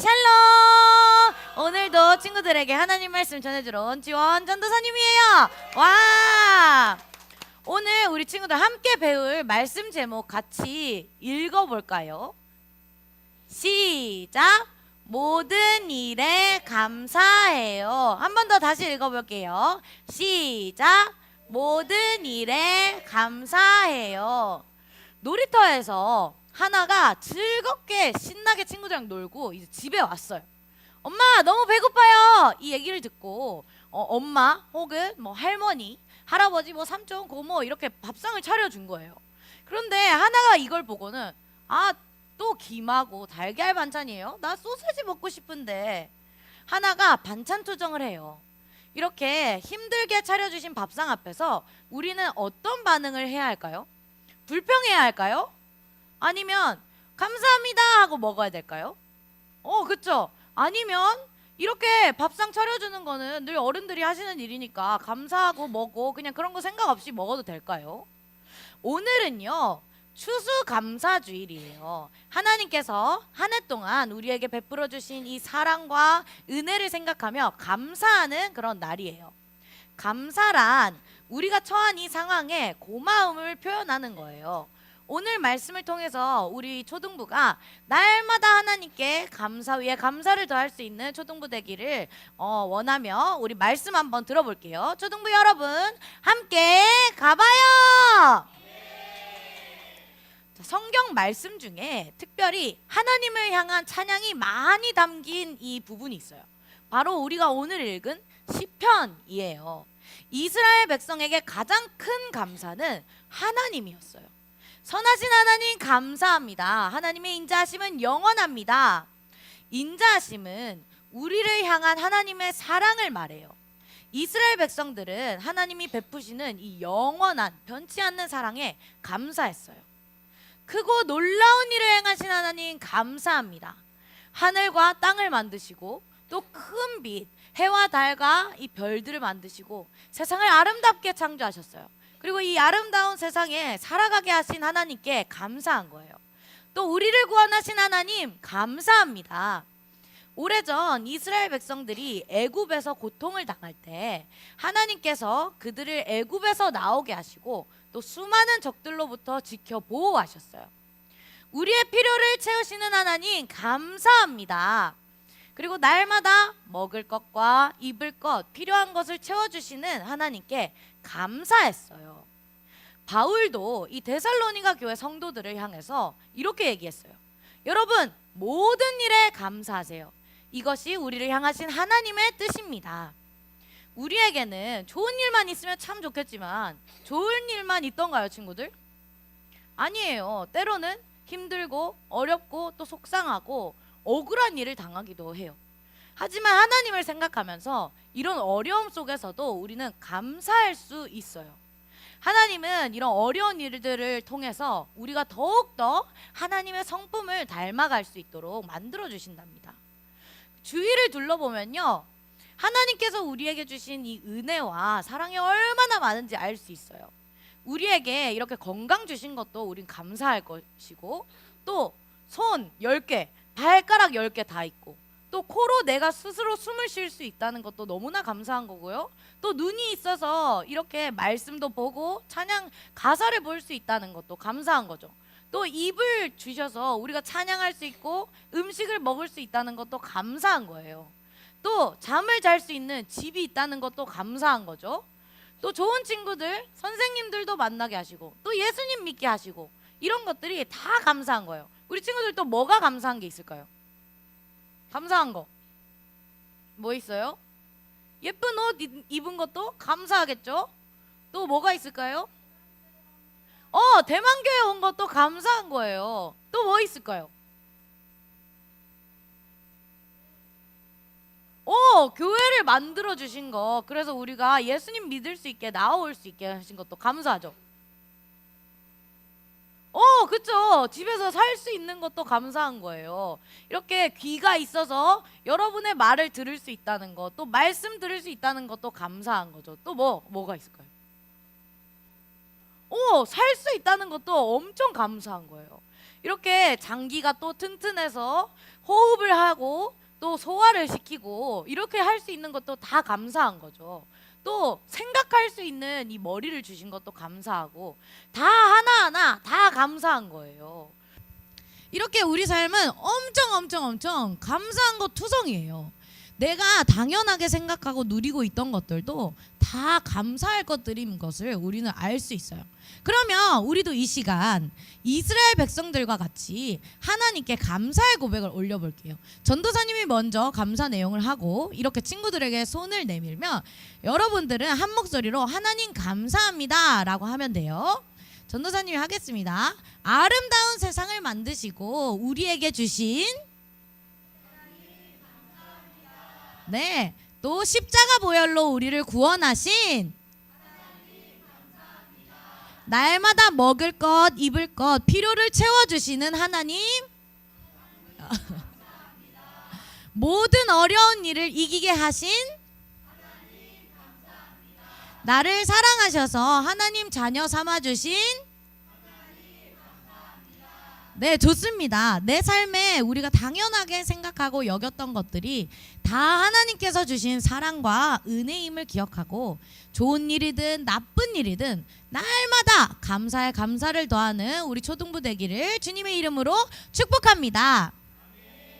샬롬! 오늘도 친구들에게 하나님 말씀 전해주러 온 지원 전도사님이에요. 와! 오늘 우리 친구들 함께 배울 말씀 제목 같이 읽어볼까요? 시작! 모든 일에 감사해요. 한 번 더 다시 읽어볼게요. 시작! 모든 일에 감사해요. 놀이터에서 하나가 즐겁게 신나게 친구들이랑 놀고 이제 집에 왔어요. 엄마 너무 배고파요. 이 얘기를 듣고 어, 엄마 혹은 뭐 할머니, 할아버지, 뭐 삼촌, 고모 이렇게 밥상을 차려준 거예요. 그런데 하나가 이걸 보고는 아 또 김하고 달걀 반찬이에요. 나 소세지 먹고 싶은데 하나가 반찬 투정을 해요. 이렇게 힘들게 차려주신 밥상 앞에서 우리는 어떤 반응을 해야 할까요? 불평해야 할까요? 아니면 감사합니다 하고 먹어야 될까요? 어, 그쵸? 아니면 이렇게 밥상 차려주는 거는 늘 어른들이 하시는 일이니까 감사하고 먹고 그냥 그런 거 생각 없이 먹어도 될까요? 오늘은요. 추수감사주일이에요. 하나님께서 한 해 동안 우리에게 베풀어 주신 이 사랑과 은혜를 생각하며 감사하는 그런 날이에요. 감사란 우리가 처한 이 상황에 고마움을 표현하는 거예요. 오늘 말씀을 통해서 우리 초등부가 날마다 하나님께 감사 위에 감사를 더할 수 있는 초등부 되기를 어, 원하며 우리 말씀 한번 들어볼게요. 초등부 여러분 함께 가봐요. 자, 성경 말씀 중에 특별히 하나님을 향한 찬양이 많이 담긴 이 부분이 있어요. 바로 우리가 오늘 읽은 시편이에요. 이스라엘 백성에게 가장 큰 감사는 하나님이었어요. 선하신 하나님 감사합니다. 하나님의 인자하심은 영원합니다. 인자하심은 우리를 향한 하나님의 사랑을 말해요. 이스라엘 백성들은 하나님이 베푸시는 이 영원한 변치 않는 사랑에 감사했어요. 크고 놀라운 일을 행하신 하나님 감사합니다. 하늘과 땅을 만드시고 또 큰 빛, 해와 달과 이 별들을 만드시고 세상을 아름답게 창조하셨어요. 그리고 이 아름다운 세상에 살아가게 하신 하나님께 감사한 거예요. 또 우리를 구원하신 하나님 감사합니다. 오래전 이스라엘 백성들이 애굽에서 고통을 당할 때 하나님께서 그들을 애굽에서 나오게 하시고 또 수많은 적들로부터 지켜 보호하셨어요. 우리의 필요를 채우시는 하나님 감사합니다. 그리고 날마다 먹을 것과 입을 것 필요한 것을 채워 주시는 하나님께 감사했어요. 바울도 이 데살로니가 교회 성도들을 향해서 이렇게 얘기했어요. 여러분 모든 일에 감사하세요. 이것이 우리를 향하신 하나님의 뜻입니다. 우리에게는 좋은 일만 있으면 참 좋겠지만 좋은 일만 있던가요, 친구들? 아니에요. 때로는 힘들고 어렵고 또 속상하고 억울한 일을 당하기도 해요. 하지만 하나님을 생각하면서 이런 어려움 속에서도 우리는 감사할 수 있어요. 하나님은 이런 어려운 일들을 통해서 우리가 더욱더 하나님의 성품을 닮아갈 수 있도록 만들어 주신답니다. 주위를 둘러보면요. 하나님께서 우리에게 주신 이 은혜와 사랑이 얼마나 많은지 알 수 있어요. 우리에게 이렇게 건강 주신 것도 우린 감사할 것이고 또 손 10개, 발가락 10개 다 있고 또 코로 내가 스스로 숨을 쉴 수 있다는 것도 너무나 감사한 거고요. 또 눈이 있어서 이렇게 말씀도 보고 찬양 가사를 볼 수 있다는 것도 감사한 거죠. 또 입을 주셔서 우리가 찬양할 수 있고 음식을 먹을 수 있다는 것도 감사한 거예요. 또 잠을 잘 수 있는 집이 있다는 것도 감사한 거죠. 또 좋은 친구들, 선생님들도 만나게 하시고 또 예수님 믿게 하시고 이런 것들이 다 감사한 거예요. 우리 친구들 또 뭐가 감사한 게 있을까요? 감사한 거. 뭐 있어요? 예쁜 옷 입- 입은 것도 감사하겠죠? 또 뭐가 있을까요? 어, 대만교회 온 것도 감사한 거예요. 또 뭐 있을까요? 어, 교회를 만들어 주신 거. 그래서 우리가 예수님 믿을 수 있게 나올 수 있게 하신 것도 감사하죠. 어, 그쵸. 집에서 살 수 있는 것도 감사한 거예요. 이렇게 귀가 있어서 여러분의 말을 들을 수 있다는 것, 또 말씀 들을 수 있다는 것도 감사한 거죠. 또 뭐, 뭐가 있을까요? 어, 살 수 있다는 것도 엄청 감사한 거예요. 이렇게 장기가 또 튼튼해서 호흡을 하고 식사를 시키고 이렇게 할 수 있는 것도 다 감사한 거죠. 또 생각할 수 있는 이 머리를 주신 것도 감사하고 다 하나하나 다 감사한 거예요. 이렇게 우리 삶은 엄청 엄청 엄청 감사한 것 투성이에요. 내가 당연하게 생각하고 누리고 있던 것들도 다 감사할 것들인 것을 우리는 알 수 있어요. 그러면 우리도 이 시간 이스라엘 백성들과 같이 하나님께 감사의 고백을 올려볼게요. 전도사님이 먼저 감사 내용을 하고 이렇게 친구들에게 손을 내밀면 여러분들은 한 목소리로 하나님 감사합니다 라고 하면 돼요. 전도사님이 하겠습니다. 아름다운 세상을 만드시고 우리에게 주신 네. 또 십자가 보혈로 우리를 구원하신 날마다 먹을 것, 입을 것, 필요를 채워 주시는 하나님 모든 어려운 일을 이기게 하신 나를 사랑하셔서 하나님 자녀 삼아 주신 네, 좋습니다. 내 삶에 우리가 당연하게 생각하고 여겼던 것들이 다 하나님께서 주신 사랑과 은혜임을 기억하고 좋은 일이든 나쁜 일이든 날마다 감사에 감사를 더하는 우리 초등부 되기를 주님의 이름으로 축복합니다.